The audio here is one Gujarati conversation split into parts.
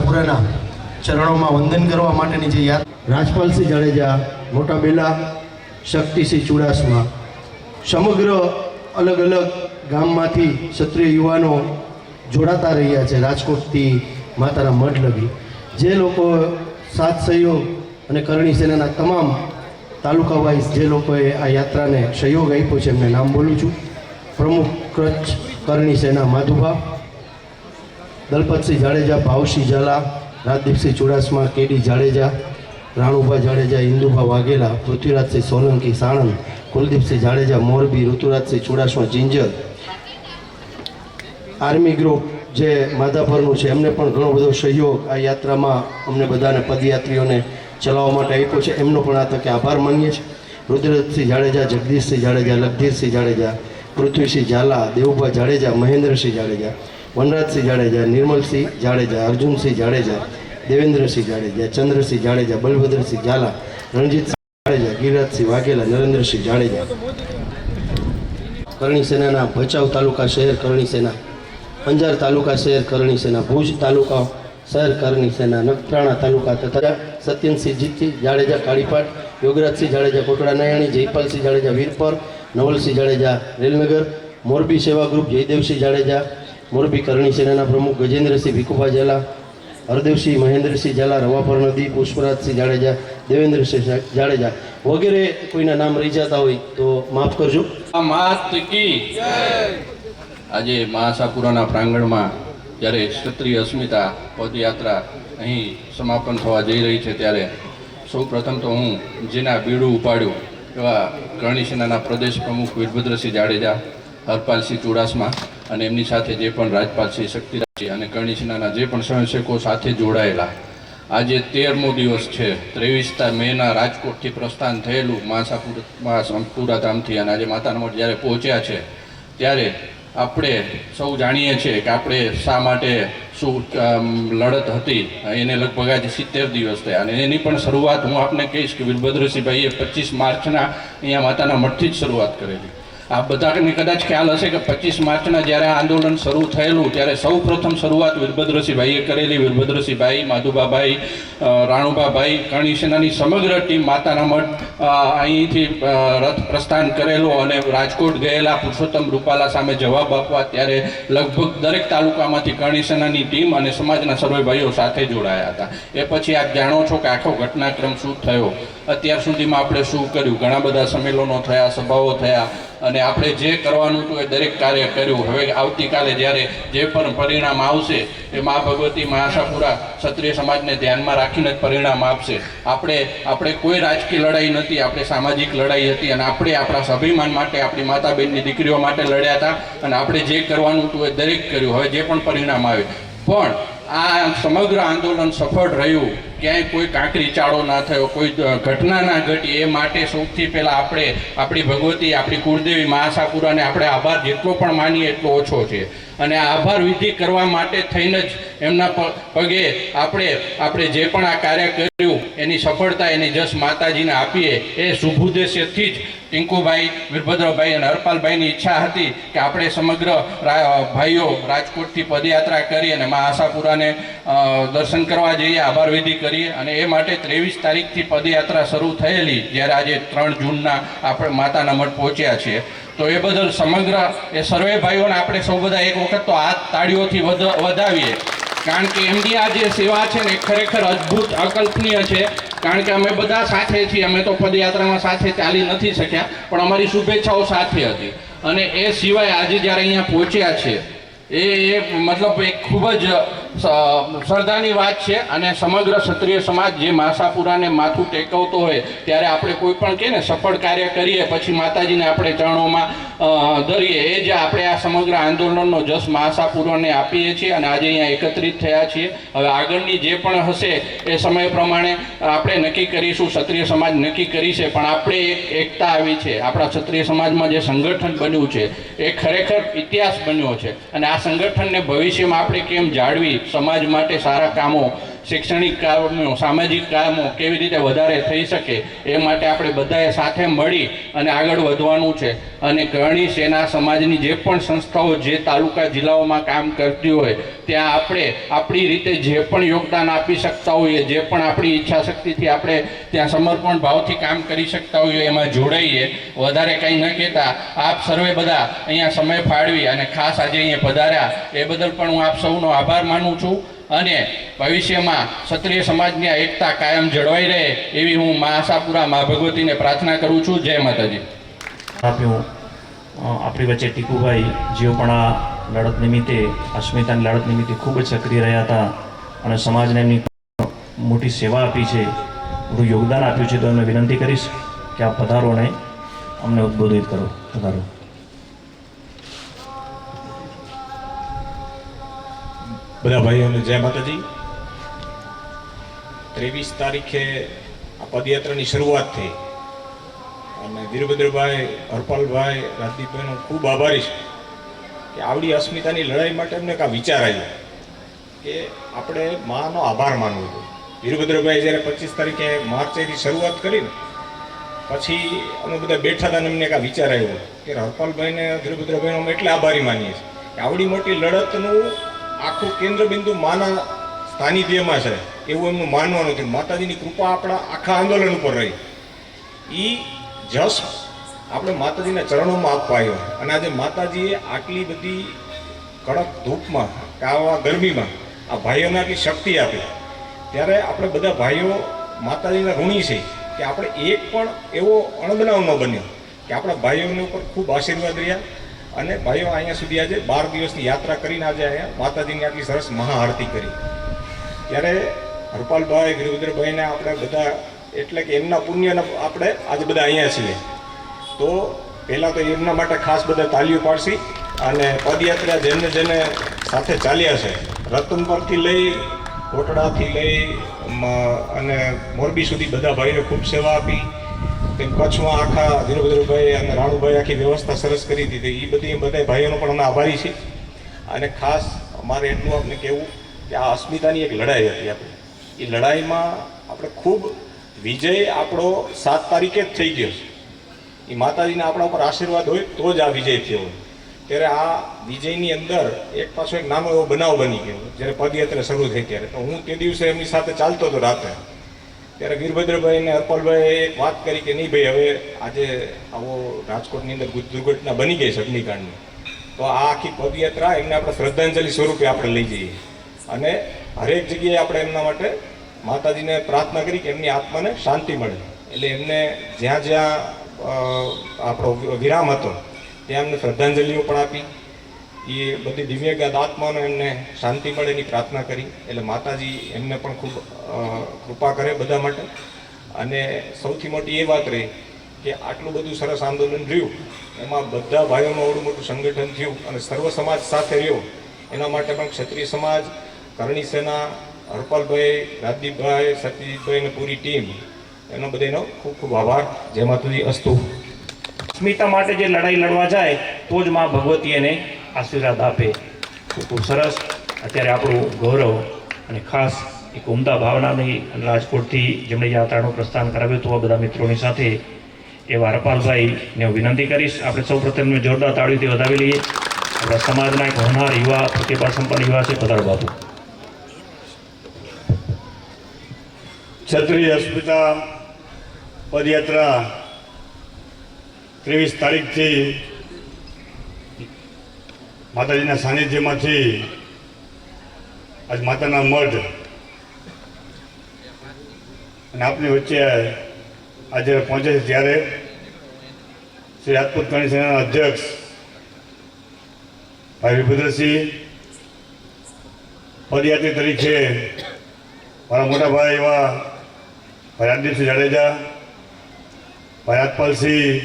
પુરાના ચરણોમાં વંદન કરવા માટેની જે યાદ રાજપાલસિંહ જાડેજા, મોટા બેલા, શક્તિસિંહ ચુડાસમા, સમગ્ર અલગ અલગ ગામમાંથી ક્ષત્રિય યુવાનો જોડાતા રહ્યા છે. રાજકોટથી માતાના મઢ લગી. જે લોકો સાથ સહયોગ અને કરણી સેનાના તમામ તાલુકા વાઇઝ જે લોકોએ આ યાત્રાને સહયોગ આપ્યો છે એમને નામ બોલું છું. પ્રમુખ Kutch Karni Sena Madhubha. Dalpatsinh Jadeja, Bhavsinh Zala, Rajdeepsinh Chudasama, KD Jadeja, Ranubha Jadeja, Indubha Vaghela, Prithvirajsinh Solanki, Sanand, Kuldeepsinh Jadeja, Morbi, Ruturajsinh Chudasama, ginger. Army group જે માધાપરનું છે, એમને પણ ઘણો બધો સહયોગ આ યાત્રામાં અમને બધાને પદયાત્રીઓને ચલાવવા માટે આપ્યો છે. એમનો પણ આ તકે આભાર માનીએ છીએ. રુદ્રસિંહ જાડેજા, જગદીશસિંહ જાડેજા લખધીરસિંહ જાડેજા, પૃથ્વીસિંહ ઝાલા, દેવુભા જાડેજા, મહેન્દ્રસિંહ જાડેજા વનરાજસિંહ જાડેજા, નિર્મલસિંહ જાડેજા, અર્જુનસિંહ જાડેજા, દેવેન્દ્રસિંહ જાડેજા, ચંદ્રસિંહ જાડેજા, બલભદ્રસિંહ ઝાલા, રણજીતસિંહ જાડેજા, ગિરિરાજસિંહ વાઘેલા, નરેન્દ્રસિંહ જાડેજા. કરણી સેનાના ભચાઉ તાલુકા શહેર કરણી સેના, અંજાર તાલુકા શહેર કરણી સેના, ભુજ તાલુકા શહેર કરણી સેના, નખત્રાણા તાલુકા તથા સત્યનસિંહ જીતસિંહ જાડેજા, કાળીપાટ, યોગરાજસિંહ જાડેજા, કોટડા નયાણી, જયપાલસિંહ જાડેજા, વીરપર, નવલસિંહ જાડેજા, રેલનગર, મોરબી સેવા ગ્રુપ, જયદેવસિંહ જાડેજા મોરબી કરણી સેનાના પ્રમુખ ગજેન્દ્રસિંહ ભીખુભા ઝાલા, હરદેવસિંહ મહેન્દ્રસિંહ ઝાલા રવાપર નદી પુષ્પરાજસિંહ જાડેજા, દેવેન્દ્રસિંહ જાડેજા વગેરે કોઈના નામ રહી જતા હોય તો માફ કરજો. આજે મહાસાપુરાના પ્રાંગણમાં જ્યારે ક્ષત્રિય અસ્મિતા પદયાત્રા અહીં સમાપન થવા જઈ રહી છે ત્યારે સૌ પ્રથમ તો હું જેના બીડું ઉપાડ્યું એવા કરણી સેનાના પ્રદેશ પ્રમુખ વીરભદ્રસિંહ જાડેજા હરપાલસિંહ ચુડાસમા અને એમની સાથે જે પણ રાજપાલસિંહ શક્તિરાજસિંહ અને કરણી જે પણ સ્વયંસેવકો સાથે જોડાયેલા. આજે તેરમો દિવસ છે. ત્રેવીસતા મેના રાજકોટથી પ્રસ્થાન થયેલું માસાપુરા ધામથી અને આજે માતાના મઠ જ્યારે પહોંચ્યા છે, ત્યારે આપણે સૌ જાણીએ છીએ કે આપણે શા માટે શું લડત હતી. એને લગભગ આજે સિત્તેર દિવસ થયા અને એની પણ શરૂઆત હું આપને કહીશ કે વીરભદ્રસિંહભાઈએ પચીસ માર્ચના અહીંયા માતાના મઠથી જ શરૂઆત કરેલી. આ બધાને કદાચ ખ્યાલ હશે કે પચીસ માર્ચના જ્યારે આંદોલન શરૂ થયેલું, ત્યારે સૌ પ્રથમ શરૂઆત વીરભદ્રસિંહભાઈએ કરેલી. વીરભદ્રસિંહભાઈ, માધુબાભાઈ રાણુભાભાઈ રાણુબાભાઈ કરણી સેનાની સમગ્ર ટીમ માતાના મઠ અહીંથી રથ પ્રસ્થાન કરેલો અને રાજકોટ ગયેલા પુરુષોત્તમ રૂપાલા સામે જવાબ આપવા ત્યારે લગભગ દરેક તાલુકામાંથી કરણી સેનાની ટીમ અને સમાજના સર્વે ભાઈઓ સાથે જોડાયા હતા. એ પછી આપ જાણો છો કે આખો ઘટનાક્રમ શું થયો? અત્યાર સુધીમાં આપણે શું કર્યું? ઘણા બધા સંમેલનો થયા, સભાઓ થયા અને આપણે જે કરવાનું હતું એ દરેક કાર્ય કર્યું. હવે આવતીકાલે જ્યારે જે પણ પરિણામ આવશે, એ મા ભગવતી મહાસાપુરા ક્ષત્રિય સમાજને ધ્યાનમાં રાખીને જ પરિણામ આપશે. આપણે આપણે કોઈ રાજકીય લડાઈ નથી, આપણે સામાજિક લડાઈ હતી અને આપણે આપણા સ્વાભિમાન માટે, આપણી માતા બહેનની દીકરીઓ માટે લડ્યા હતા અને આપણે જે કરવાનું હતું એ દરેક કર્યું. હવે જે પણ પરિણામ આવે પણ આ સમગ્ર આંદોલન સફળ રહ્યું. ક્યાંય કોઈ કાંકરી ચાળો ના થયો, કોઈ ઘટના ના ઘટી, એ માટે સૌથી પહેલાં આપણે, આપણી ભગવતી, આપણી કુળદેવી મહાસાપુરાને આપણે આભાર જેટલો પણ માનીએ એટલો ઓછો છે. અને આભાર વિધિ કરવા માટે થઈને જ એમના પગે આપણે આપણે જે પણ આ કાર્ય કર્યું એની સફળતા, એની જશ માતાજીને આપીએ એ શુભ ઉદ્દેશ્યથી જ ટિંકુભાઈ, વીરભદ્રભાઈ અને હરપાલભાઈની ઈચ્છા હતી કે આપણે સમગ્ર ભાઈઓ રાજકોટથી પદયાત્રા કરી અને મા આશાપુરાને દર્શન કરવા જઈએ, આભાર વિધિ કરીએ અને એ માટે ત્રેવીસ તારીખથી પદયાત્રા શરૂ થયેલી જ્યારે આજે ત્રણ જૂનના આપણે માતાના મઠ પહોંચ્યા છીએ. તો એ બદલ સમગ્ર એ સર્વે ભાઈઓને આપણે સૌ બધા એક વખત તો હાથ તાળીઓથી વધ- વધાવીએ. કારણ કે એમની આ જે સેવા છે ને ખરેખર અદ્ભુત અકલ્પનીય છે. કારણ કે અમે બધા સાથે છીએ, અમે તો પદયાત્રામાં સાથે ચાલી નથી શક્યા, પણ અમારી શુભેચ્છાઓ સાથે હતી. અને એ સિવાય આજે જ્યારે અહીંયા પહોંચ્યા છે, એ મતલબ એક ખૂબ જ શ્રદ્ધાની વાત છે અને સમગ્ર ક્ષત્રિય સમાજ જે માસાપુરાને માથું ટેકવતો હોય ત્યારે આપણે કોઈ પણ કહે ને, સફળ કાર્ય કરીએ, પછી માતાજીને આપણે ચરણોમાં ધરીએ, એ જ આપણે આ સમગ્ર આંદોલનનો જસ માસાપુરોને આપીએ છીએ અને આજે અહીંયા એકત્રિત થયા છીએ. હવે આગળની જે પણ હશે એ સમય પ્રમાણે આપણે નક્કી કરીશું, ક્ષત્રિય સમાજ નક્કી કરી છે પણ આપણે એક એકતા આવી છે. આપણા ક્ષત્રિય સમાજમાં જે સંગઠન બન્યું છે એ ખરેખર ઇતિહાસ બન્યો છે. અને આ સંગઠનને ભવિષ્યમાં આપણે કેમ જાળવી? સમાજ માટે સારા કામો શૈક્ષણિક કામો, સામાજિક કામો કેવી રીતે વધારે થઈ શકે એ માટે આપણે બધાએ સાથે મળી અને આગળ વધવાનું છે. અને કરણી સેના સમાજની જે પણ સંસ્થાઓ જે તાલુકા જિલ્લાઓમાં કામ કરતી હોય, ત્યાં આપણે આપણી રીતે જે પણ યોગદાન આપી શકતા હોઈએ, જે પણ આપણી ઈચ્છા શક્તિથી આપણે ત્યાં સમર્પણ ભાવથી કામ કરી શકતા હોઈએ, એમાં જોડાઈએ. વધારે કંઈ ન કહેતા. આપ સર્વે બધા અહીંયા સમય ફાળવી અને ખાસ આજે અહીંયા પધાર્યા. એ બદલ પણ હું આપ સૌનો આભાર માનું છું. અને ભવિષ્યમાં ક્ષત્રિય સમાજની આ એકતા કાયમ જળવાઈ રહે એવી હું મા આશાપુરા મા ભગવતીને પ્રાર્થના કરું છું. જય માતાજી. આપ્યું આપણી વચ્ચે ટીકુભાઈ, જેઓ પણ આ લડત નિમિત્તે, અસ્મિતાની લડત નિમિત્તે ખૂબ જ સક્રિય રહ્યા હતા અને સમાજને એમની મોટી સેવા આપી છે મોટું યોગદાન આપ્યું છે, તો એમને વિનંતી કરીશ કે આપ પધારો અને અમને ઉદ્બોધિત કરો. પધારો. બધા ભાઈઓને જય માતાજી ત્રેવીસ તારીખે આ પદયાત્રાની શરૂઆત થઈ અને વીરભદ્રભાઈ હરપાલભાઈ રાજદીપભાઈનો ખૂબ આભારી છે કે આવડી અસ્મિતાની લડાઈ માટે અમને કાં વિચાર આવ્યો કે આપણે માનો આભાર માનવો જોઈએ વીરભદ્રભાઈ જ્યારે પચીસ તારીખે માર્ચેથી શરૂઆત કરી ને પછી અમે બધા બેઠા હતા અને અમને કાં વિચાર આવ્યો કે હરપાલભાઈને વીરભદ્રભાઈનો અમે એટલે આભારી માનીએ છીએ કે આવડી મોટી લડતનું આખું કેન્દ્રબિંદુ માના સ્થાનિધ્યમાં છે. એવું એમનું માનવાનું છે માતાજીની કૃપા આપણા આખા આંદોલન ઉપર રહી. એ જસ આપણે માતાજીના ચરણોમાં આપવા આવ્યો. અને આજે માતાજીએ આટલી બધી કડક ધૂપમાં કે આવા ગરમીમાં આ ભાઈઓને આટલી શક્તિ આપી. ત્યારે આપણે બધા ભાઈઓ માતાજીના ઋણી છે કે આપણે એક પણ એવો અણબનાવ ન બન્યો કે આપણા ભાઈઓને ઉપર ખૂબ આશીર્વાદ રહ્યા. અને ભાઈઓ, અહીંયા સુધી આજે બાર દિવસની યાત્રા કરીને આજે અહીંયા માતાજીની આટલી સરસ મહાઆરતી કરી. ત્યારે હરપાલભાઈ વીરભદ્રભાઈને આપણે બધા, એટલે કે એમના પુણ્યને આપણે આજે બધા અહીંયા છીએ. તો પહેલાં તો એમના માટે ખાસ બધા તાલીઓ પાડશી અને પદયાત્રા જેને જેને સાથે ચાલ્યા છે, રતનપરથી લઈ, કોટડાથી લઈ અને મોરબી સુધી બધા ભાઈઓને ખૂબ સેવા આપી. તેમ કચ્છમાં આખા ધીરુભદ્રભાઈ અને રાણુભાઈ આખી વ્યવસ્થા સરસ કરી દીધી. એ બધી બધા ભાઈઓનો પણ અમે આભારી છીએ. અને ખાસ અમારે એટલું આપણે કહેવું કે આ અસ્મિતાની એક લડાઈ હતી આપણે. એ લડાઈમાં આપણે ખૂબ વિજય આપણો સાત તારીખે જ થઈ ગયો છે. એ માતાજીના આપણા ઉપર આશીર્વાદ હોય તો જ આ વિજય થયો ત્યારે આ વિજયની અંદર એક પાછો એક નાનો એવો બનાવ બની ગયો. જ્યારે પદયાત્રા શરૂ થઈ ત્યારે. તો હું તે દિવસે એમની સાથે ચાલતો હતો રાતે ત્યારે વીરભદ્રભાઈ અને હરપાલભાઈએ વાત કરી કે નહીં ભાઈ, હવે આજે આવો રાજકોટની અંદર દુર્ઘટના બની ગઈ છે અગ્નિકાંડની તો આ આખી પદયાત્રા એમને આપણે શ્રદ્ધાંજલિ સ્વરૂપે આપણે લઈ જઈએ. અને હરેક જગ્યાએ આપણે એમના માટે માતાજીને પ્રાર્થના કરી કે એમની આત્માને શાંતિ મળે. એટલે એમને જ્યાં જ્યાં આપણો વિરામ હતો, ત્યાં એમને શ્રદ્ધાંજલિઓ પણ આપી. એ બધી દિવ્યગાદ આત્માનો એમને શાંતિ મળે એની પ્રાર્થના કરી. એટલે માતાજી એમને પણ ખૂબ કૃપા કરે બધા માટે. અને સૌથી મોટી એ વાત રહી કે આટલું બધું સરસ આંદોલન રહ્યું, એમાં બધા ભાઈઓનું આવડું મોટું સંગઠન થયું અને સર્વ સમાજ સાથે રહ્યો. એના માટે પણ ક્ષત્રિય સમાજ, કરણી સેના, હરપાલભાઈ, રાજદીપભાઈ સતીજીતભાઈ અને પૂરી ટીમ, એનો બધાનો ખૂબ ખૂબ આભાર. જય માતાજી, અસ્તુ. સ્મિતા માટે જે લડાઈ લડવા જાય, તો જ મા ભગવતી એને આશીર્વાદ આપે. ખૂબ સરસ. અત્યારે આપણું ગૌરવ અને ખાસ એક ઉમદા ભાવનાની રાજકોટથી જેમણે યાત્રાનું પ્રસ્થાન કરાવ્યું હતું, આ બધા મિત્રોની સાથે એવા હરપાલભાઈને હું વિનંતી કરીશ. આપણે સૌ પ્રથમ જોરદાર તાળીથી વધાવી લઈએ. આપણા સમાજના એક હોનાર યુવા, પ્રતિભા સંપન્ન યુવા છે, પધારો બાપુ. છત્રી અસ્મિતા પદયાત્રા ત્રેવીસ તારીખથી માતાજીના સાનિધ્યમાંથી આજ માતાના મઢ અને આપની વચ્ચે આજે પહોંચે છે ત્યારે શ્રી રાજપૂત કરણી સેનાના અધ્યક્ષ ભાઈ વિભદ્રસિંહ પદયાત્રી તરીકે મારા મોટા ભાઈ એવા ભાઈ રાજદીપસિંહ જાડેજા, ભાઈ રાજપાલસિંહ,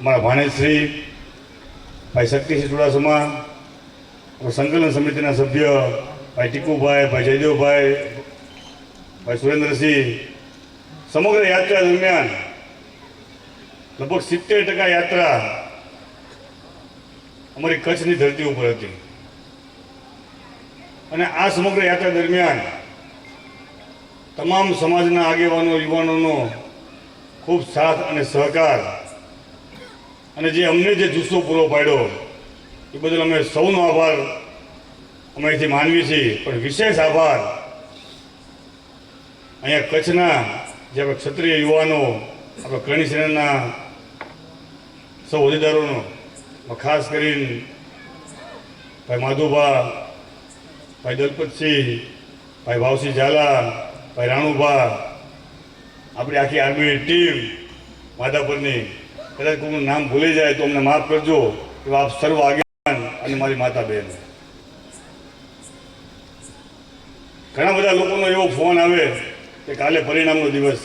મારા ભાણેજશ્રી ભાઈ શક્તિસિંહ ચુડાસમા સંકલન સમિતિના સભ્ય ભાઈ ટીકુભાઈ, ભાઈ જયદેવભાઈ, ભાઈ સુરેન્દ્રસિંહ, સમગ્ર યાત્રા દરમિયાન લગભગ સિત્તેર ટકા યાત્રા અમારી કચ્છની ધરતી ઉપર હતી. અને આ સમગ્ર યાત્રા દરમિયાન તમામ સમાજના આગેવાનો, યુવાનોનો ખૂબ સાથ અને સહકાર અને જે અમને જે જુસ્સો પૂરો પાડ્યો, એ બદલ અમે સૌનો આભાર. અમે અહીંથી માનવી છીએ, પણ વિશેષ આભાર. અહીંયા કચ્છના જે આપણે ક્ષત્રિય યુવાનો, આપણા કરણી સેનાના સૌ હોદ્દેદારોનો ખાસ કરીને ભાઈ માધુભા, ભાઈ દલપતસિંહ, ભાઈ ભાવસિંહ ઝાલા, ભાઈ રાણુભા, આપણી આખી આર્મીની ટીમ માધાપરની કદાચ કોઈનું નામ ભૂલી જાય તો અમને માફ કરજો. એવા આપ સર્વ આગેવાન અને મારી માતા બહેન ઘણા બધા લોકોનો એવો ફોન આવે કે કાલે પરિણામનો દિવસ.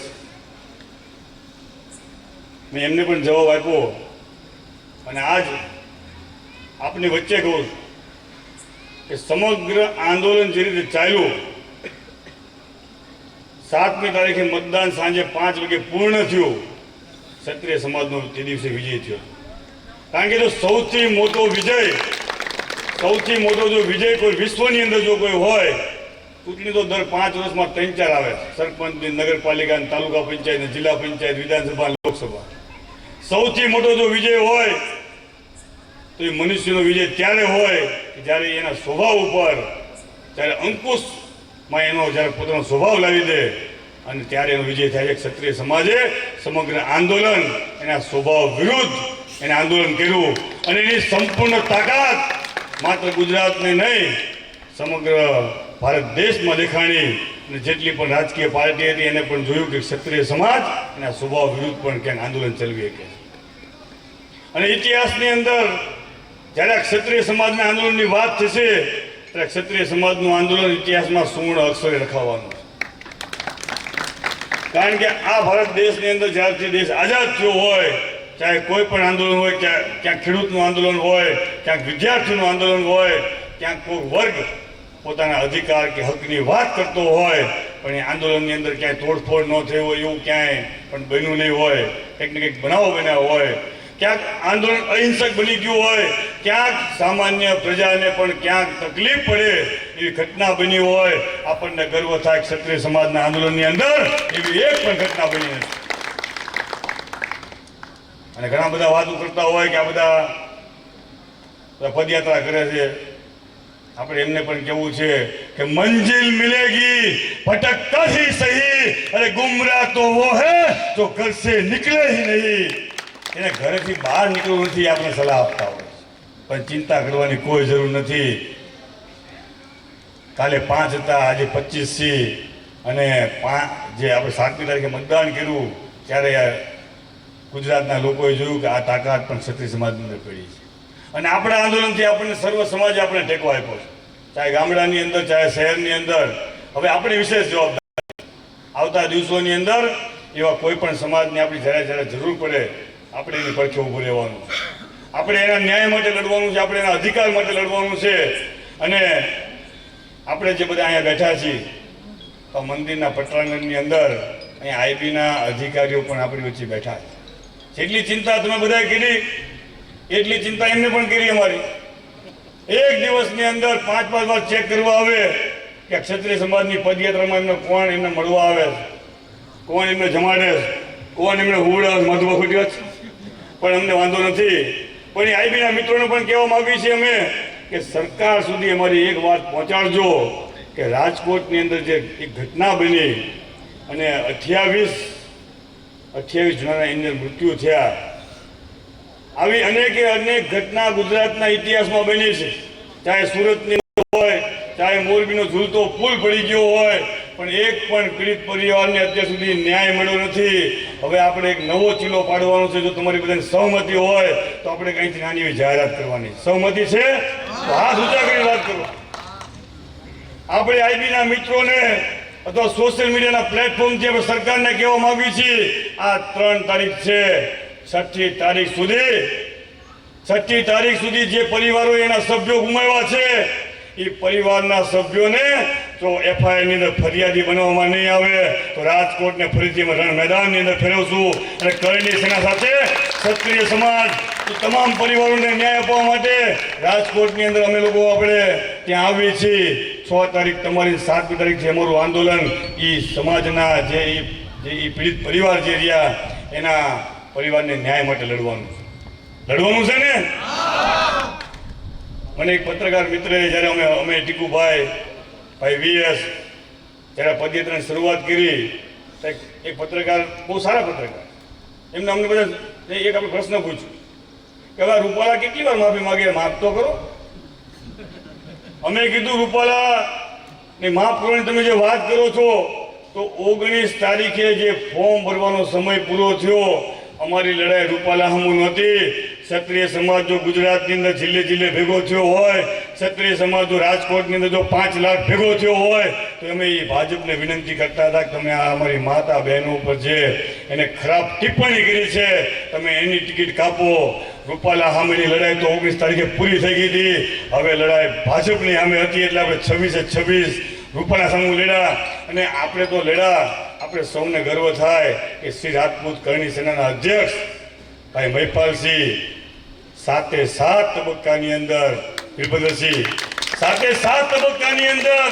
મેં એમને પણ જવાબ આપ્યો. અને આજ આપની વચ્ચે કહું કે સમગ્ર આંદોલન જે રીતે ચાલ્યું, સાતમી તારીખે મતદાન સાંજે પાંચ વાગે પૂર્ણ થયું. ક્ષત્રિય સમાજનો તે દિવસે વિજય થયો. કારણ કે જો સૌથી મોટો વિજય, સૌથી મોટો જો વિજય કોઈ વિશ્વની અંદર જો કોઈ હોય, ચૂંટણી તો દર પાંચ વર્ષમાં ત્રણ ચાર આવે. સરપંચની નગરપાલિકાની તાલુકા પંચાયત જિલ્લા પંચાયત, વિધાનસભા લોકસભા. સૌથી મોટો જો વિજય હોય, તો એ મનુષ્યનો વિજય ત્યારે હોય કે જ્યારે એના સ્વભાવ ઉપર ત્યારે અંકુશમાં એનો જ્યારે પોતાનો સ્વભાવ લાવી દે અને ત્યારે એનો વિજય થાય છે ક્ષત્રિય સમાજે સમગ્ર આંદોલન એના સ્વભાવ વિરુદ્ધ એને આંદોલન કર્યું. અને એની સંપૂર્ણ તાકાત માત્ર ગુજરાતને નહીં, સમગ્ર ભારત દેશમાં દેખાણી અને જેટલી પણ રાજકીય પાર્ટી હતી એને પણ જોયું કે ક્ષત્રિય સમાજ એના સ્વભાવ વિરુદ્ધ પણ ક્યાંક આંદોલન ચલાવી શકે અને ઇતિહાસની અંદર જ્યારે ક્ષત્રિય સમાજના આંદોલનની વાત થશે, ત્યારે ક્ષત્રિય સમાજનું આંદોલન ઇતિહાસમાં સુવર્ણ અક્ષરે રખાવાનું કારણ કે આ ભારત દેશની અંદર જ્યારથી દેશ આઝાદ થયો હોય, ચાહે કોઈ પણ આંદોલન હોય ક્યાં ક્યાંક ખેડૂતનું આંદોલન હોય, ક્યાંક વિદ્યાર્થીનું આંદોલન હોય, ક્યાંક કોઈ વર્ગ પોતાના અધિકાર કે હકની વાત કરતો હોય, પણ એ આંદોલનની અંદર ક્યાંય તોડફોડ ન થઈ હોય એવું ક્યાંય પણ બન્યું નહીં હોય, કંઈક ને કંઈક બનાવો બન્યા હોય. ક્યાંક આંદોલન અહિંસક બની ગયું હોય, ક્યાંક સામાન્ય પ્રજાને પણ ક્યાંક તકલીફ પડે એવી ઘટના બની હોય, આપણને ગર્વ થાય ક્ષત્રિય સમાજના આંદોલનની અંદર એવી એક પણ ઘટના બની નથી. અને ઘણા બધા વાતો કરતા હોય કે આ બધા પદયાત્રા કરે છે. આપણે એમને પણ કેવું છે કે મંજિલ મિલેગી ભટકતા હી સહી, અરે ગુમરા તો વો હે જો ઘર સે નિકલે હી નહીં. એને ઘરેથી બહાર નીકળવું નથી આપણે સલાહ આપતા હોય પણ ચિંતા કરવાની કોઈ જરૂર નથી. કાલે પાંચ હતા, આજે પચીસથી અને પાંચ જે આપણે સાતમી તારીખે મતદાન કર્યું, ત્યારે ગુજરાતના લોકોએ જોયું કે આ તાકાત પણ ક્ષત્રિય સમાજની અંદર પડી છે. અને આપણા આંદોલનથી આપણને સર્વ સમાજે આપણે ટેકો આપ્યો છે. ચાહે ગામડાની અંદર, ચાહે શહેરની અંદર. હવે આપણે વિશેષ જવાબદાર આવતા દિવસોની અંદર એવા કોઈ પણ સમાજની આપણી જ્યારે જ્યારે જરૂર પડે, આપણે એની પડખે ઊભું રહેવાનું છે. આપણે એના ન્યાય માટે લડવાનું છે, આપણે એના અધિકાર માટે લડવાનું છે. અને આપણે જે બધા અહીંયા બેઠા છીએ, તો મંદિરના પટાંગણની અંદર અહીંયા આઈબીના અધિકારીઓ પણ આપણી વચ્ચે બેઠા છે. જેટલી ચિંતા તમે બધાએ કરી, એટલી ચિંતા એમને પણ કરી અમારી. એક દિવસની અંદર પાંચ પાંચ વાર ચેક કરવા આવે કે ક્ષત્રિય સમાજની પદયાત્રામાં એમને કોણ એમને મળવા આવે કોણ એમને જમાડે કોણ એમને હુવડાવે છે મધુબા ખોટી વાત છે. પણ અમને વાંધો નથી. પણ એ આઈબીના મિત્રોને પણ કહેવા માગીએ છીએ અમે કે સરકાર સુધી અમારી એક વાત પહોંચાડજો કે રાજકોટની અંદર જે એક ઘટના બની અને અઠ્યાવીસ અઠ્યાવીસ જણાના અંદર મૃત્યુ થયા. આવી અનેકે અનેક ઘટના ગુજરાતના ઇતિહાસમાં બની છે. ચાહે સુરતની હોય, ચાહે મોરબીનો ઝૂલતો પુલ પડી ગયો હોય પણ એક પણ પીડિત પરિવારને અત્યાર સુધી ન્યાય મળ્યો નથી. હવે આપણે એક નવો ચીલો પાડવાનો છે. જો તમારી બધાની સહમતિ હોય, તો આપણે કંઈથી નાની એવી જાહેરાત કરવાની. સહમતિ છે? હાથ ઊંચા કરી વાત કરો. આપણે આઈબીના મિત્રોને અથવા સોશિયલ મીડિયાના પ્લેટફોર્મથી આપણે સરકારને કહેવા માંગીએ છીએ, આ ત્રણ તારીખ છે. છઠ્ઠી તારીખ સુધી, છઠ્ઠી તારીખ સુધી જે પરિવારો એના સભ્યો ગુમાવ્યા છે, એ પરિવારના સભ્યોને જો એફઆઈઆરની અંદર ફરિયાદી બનાવવામાં નહીં આવે તો રાજકોટને ફરીથી રણ મેદાનની અંદર ફેરવશું. અને કરણી સેના સાથે ક્ષત્રિય સમાજ તમામ પરિવારોને ન્યાય આપવા માટે રાજકોટની અંદર અમે લોકો આપણે ત્યાં આવીએ છીએ. છ તારીખ તમારી સાતમી તારીખ જે અમારું આંદોલન એ સમાજના જે જે એ પીડિત પરિવાર જે રહ્યા એના પરિવારને ન્યાય માટે લડવાનું છે. લડવાનું છે ને? મને એક પત્રકાર મિત્રએ જ્યારે અમે અમે ટીકુભાઈ ભાઈ વીએસ જ્યારે પદયાત્રાની શરૂઆત કરી. એક પત્રકાર, બહુ સારા પત્રકાર. એમને અમને બધા એક આપણે પ્રશ્ન પૂછ્યો. કે હવે રૂપાલા કેટલી વાર માફી માગે? માફ તો કરો. અમે કીધું, રૂપાલા, ને માફ કરવાની તમે જે વાત કરો છો, તો ઓગણીસ તારીખે જે ફોર્મ ભરવાનો સમય પૂરો થયો, અમારી લડાઈ રૂપાલા હમુ નહોતી. ક્ષત્રિય સમાજ જો ગુજરાતની અંદર જિલ્લે જિલ્લે ભેગો થયો હોય, ક્ષત્રિય સમાજ જો રાજકોટની અંદર જો પાંચ લાખ ભેગો થયો હોય, તો અમે એ ભાજપને વિનંતી કરતા હતા કે તમે આ અમારી માતા બહેનો ઉપર જે એને ખરાબ ટિપ્પણી કરી છે, તમે એની ટિકિટ કાપો. રૂપાલા સામેની લડાઈ તો ઓગણીસ તારીખે પૂરી થઈ ગઈ હતી. હવે લડાઈ ભાજપની સામે હતી એટલે આપણે છવ્વીસે છવ્વીસ રૂપાલા સામે લડ્યા. અને આપણે તો લડ્યા. આપણે સૌને ગર્વ થાય કે શ્રી રાજપૂત કરણી સેનાના અધ્યક્ષ ભાઈ મહિપાલસિંહ સાતે સાત તબક્કાની અંદર વીરભદ્રસિંહ સાતે સાત તબક્કાની અંદર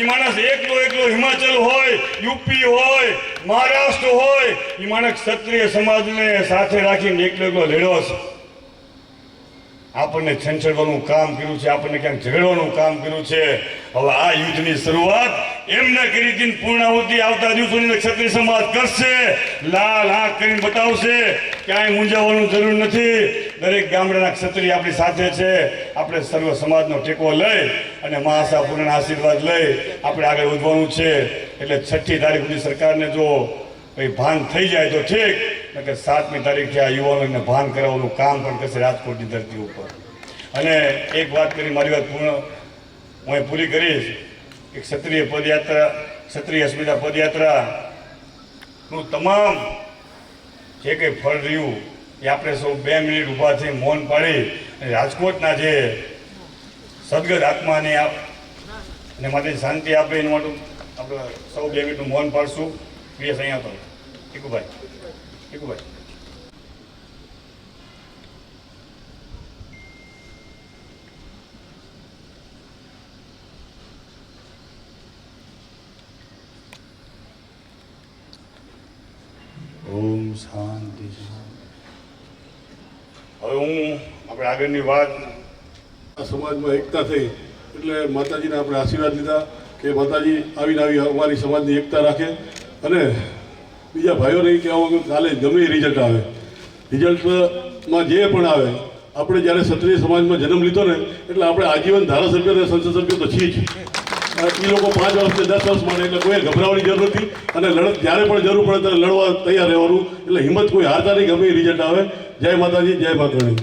એ માણસ એકલો એકલો હિમાચલ હોય, યુપી હોય, મહારાષ્ટ્ર હોય એ માણસ ક્ષત્રિય સમાજને સાથે રાખીને એકલો એકલો લડ્યો છે આપણને છંછડવાનું કામ કર્યું છે, આપણને ક્યાંક ઝઘડવાનું કામ કર્યું છે. હવે આ યુદ્ધની શરૂઆત એમને કરી હતી પૂર્ણાહુતિ આવતા દિવસોની ક્ષત્રિય સમાજ કરશે. લાલ આંખ કરીને બતાવશે, ક્યાંય મૂંઝાવવાનું જરૂર નથી. દરેક ગામડાના ક્ષત્રિય આપણી સાથે છે. આપણે સર્વ સમાજનો ટેકો લઈ અને મહાસાપુરના આશીર્વાદ લઈ આપણે આગળ વધવાનું છે. એટલે છઠ્ઠી તારીખ સુધી સરકારને જો કંઈ ભાન થઈ જાય તો ઠીક કે સાતમી તારીખે આ યુવાનોને ભાન કરાવવાનું કામ પણ કરશે રાજકોટની ધરતી ઉપર. અને એક વાત કરી, મારી વાત પૂર્ણ, હું એ પૂરી કરીશ. કે ક્ષત્રિય પદયાત્રા, ક્ષત્રિય અસ્મિતા પદયાત્રાનું તમામ જે કંઈ ફળ રહ્યું એ આપણે સૌ બે મિનિટ ઊભા થઈ મૌન પાડી અને રાજકોટના જે સદગત આત્માને આપ અને માટે શાંતિ આપે એનું માટે આપણે સૌ બે મિનિટનું મૌન પાડશું. પ્રિય અહીંયા તો ટીકુભાઈ. ટીકુભાઈ શાંતિ. હવે હું આપણે આગળની વાત સમાજમાં એકતા થઈ એટલે માતાજીને આપણે આશીર્વાદ લીધા કે માતાજી આવીને આવી અમારી સમાજની એકતા રાખે. અને બીજા ભાઈઓને કહેવા માંગુ, કાલે ગમે રિઝલ્ટ આવે. રિઝલ્ટમાં જે પણ આવે, આપણે જ્યારે ક્ષત્રિય સમાજમાં જન્મ લીધો ને, એટલે આપણે આજીવન ધારાસભ્ય અને સંસદ સભ્ય તો છીએ જ. એ લોકો પાંચ વર્ષથી દસ વર્ષ માટે એટલે કોઈ ગભરાવાની જરૂર નથી. અને લડત જ્યારે પણ જરૂર પડે ત્યારે લડવા તૈયાર રહેવાનું. એટલે હિંમત કોઈ હારતા નહીં, ગમે રિઝલ્ટ આવે. જય માતાજી જય માતાજી